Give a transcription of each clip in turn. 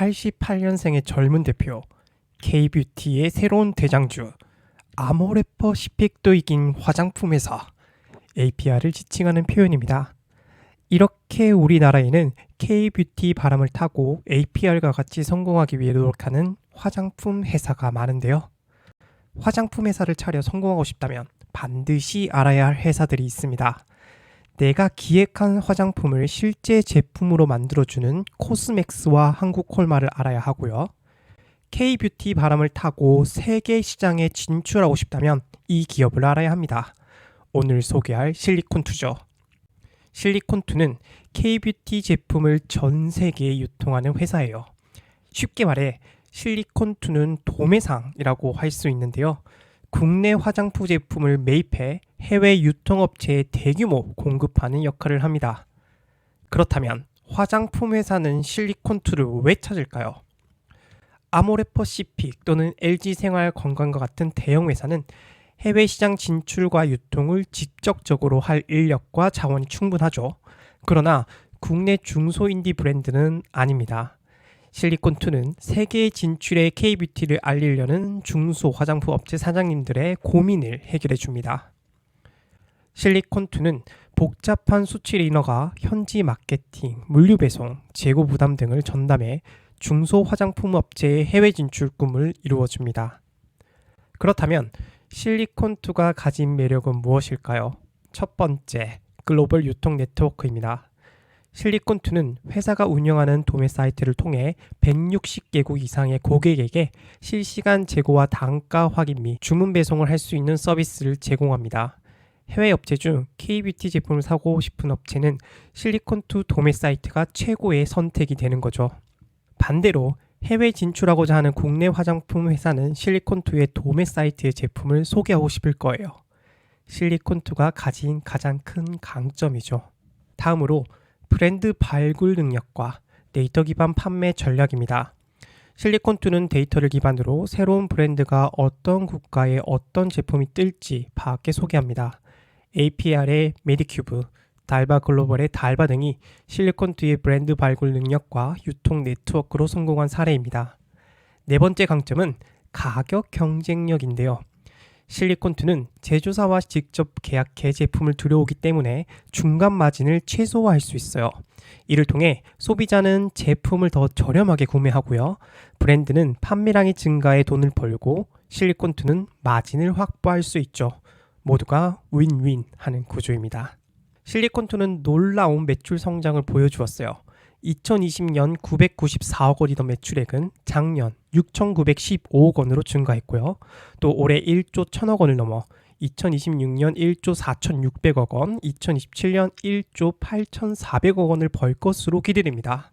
88년생의 젊은 대표, K뷰티의 새로운 대장주, 아모레퍼 시픽도 이긴 화장품 회사, APR을 지칭하는 표현입니다. 이렇게 우리나라에는 K뷰티 바람을 타고 APR과 같이 성공하기 위해 노력하는 화장품 회사가 많은데요. 화장품 회사를 차려 성공하고 싶다면 반드시 알아야 할 회사들이 있습니다. 내가 기획한 화장품을 실제 제품으로 만들어주는 코스맥스와 한국콜마를 알아야 하고요. K뷰티 바람을 타고 세계 시장에 진출하고 싶다면 이 기업을 알아야 합니다. 오늘 소개할 실리콘투죠. 실리콘투는 K뷰티 제품을 전 세계에 유통하는 회사예요. 쉽게 말해 실리콘투는 도매상이라고 할 수 있는데요. 국내 화장품 제품을 매입해 해외 유통업체에 대규모 공급하는 역할을 합니다. 그렇다면 화장품 회사는 실리콘투를 왜 찾을까요? 아모레퍼시픽 또는 LG생활 건강과 같은 대형 회사는 해외 시장 진출과 유통을 직접적으로 할 인력과 자원이 충분하죠. 그러나 국내 중소 인디 브랜드는 아닙니다. 실리콘2는 세계 진출의 K뷰티를 알리려는 중소 화장품 업체 사장님들의 고민을 해결해 줍니다. 실리콘2는 복잡한 수출 인허가, 현지 마케팅, 물류 배송, 재고 부담 등을 전담해 중소 화장품 업체의 해외 진출 꿈을 이루어 줍니다. 그렇다면 실리콘2가 가진 매력은 무엇일까요? 첫 번째, 글로벌 유통 네트워크입니다. 실리콘2는 회사가 운영하는 도매 사이트를 통해 160개국 이상의 고객에게 실시간 재고와 단가 확인 및 주문 배송을 할 수 있는 서비스를 제공합니다. 해외 업체 중 K뷰티 제품을 사고 싶은 업체는 실리콘2 도매 사이트가 최고의 선택이 되는 거죠. 반대로 해외 진출하고자 하는 국내 화장품 회사는 실리콘2의 도매 사이트의 제품을 소개하고 싶을 거예요. 실리콘2가 가진 가장 큰 강점이죠. 다음으로 브랜드 발굴 능력과 데이터 기반 판매 전략입니다. 실리콘2는 데이터를 기반으로 새로운 브랜드가 어떤 국가에 어떤 제품이 뜰지 파악해 소개합니다. APR의 메디큐브, 달바 글로벌의 달바 등이 실리콘2의 브랜드 발굴 능력과 유통 네트워크로 성공한 사례입니다. 네 번째 강점은 가격 경쟁력인데요. 실리콘2는 제조사와 직접 계약해 제품을 들여오기 때문에 중간 마진을 최소화할 수 있어요. 이를 통해 소비자는 제품을 더 저렴하게 구매하고요. 브랜드는 판매량이 증가해 돈을 벌고 실리콘2는 마진을 확보할 수 있죠. 모두가 윈윈 하는 구조입니다. 실리콘2는 놀라운 매출 성장을 보여주었어요. 2020년 994억 원이던 매출액은 작년 6,915억 원으로 증가했고요. 또 올해 1조 1,000억 원을 넘어 2026년 1조 4,600억 원, 2027년 1조 8,400억 원을 벌 것으로 기대됩니다.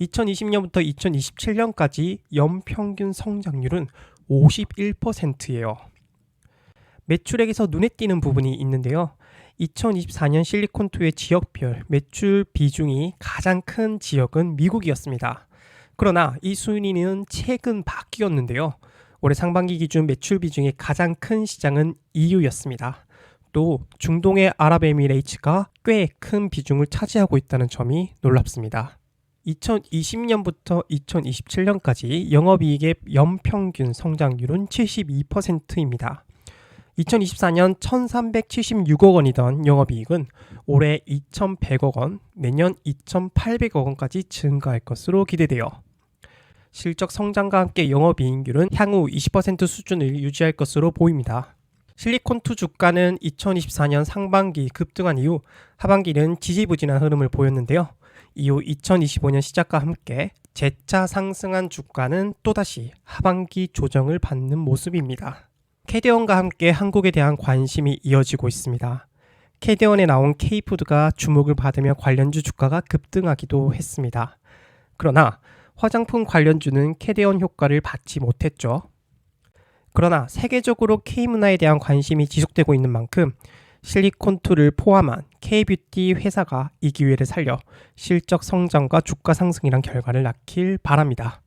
2020년부터 2027년까지 연평균 성장률은 51%예요. 매출액에서 눈에 띄는 부분이 있는데요. 2024년 실리콘2의 지역별 매출 비중이 가장 큰 지역은 미국이었습니다. 그러나 이 순위는 최근 바뀌었는데요. 올해 상반기 기준 매출 비중이 가장 큰 시장은 EU였습니다. 또 중동의 아랍에미레이츠가 꽤 큰 비중을 차지하고 있다는 점이 놀랍습니다. 2020년부터 2027년까지 영업이익의 연평균 성장률은 72%입니다. 2024년 1,376억 원이던 영업이익은 올해 2,100억 원, 내년 2,800억 원까지 증가할 것으로 기대돼요. 실적 성장과 함께 영업이익률은 향후 20% 수준을 유지할 것으로 보입니다. 실리콘2 주가는 2024년 상반기 급등한 이후 하반기는 지지부진한 흐름을 보였는데요. 이후 2025년 시작과 함께 재차 상승한 주가는 또다시 하반기 조정을 받는 모습입니다. 캐대원과 함께 한국에 대한 관심이 이어지고 있습니다. 캐대원에 나온 K푸드가 주목을 받으며 관련주 주가가 급등하기도 했습니다. 그러나 화장품 관련주는 캐대원 효과를 받지 못했죠. 그러나 세계적으로 K문화에 대한 관심이 지속되고 있는 만큼 실리콘2를 포함한 K뷰티 회사가 이 기회를 살려 실적 성장과 주가 상승이란 결과를 낳길 바랍니다.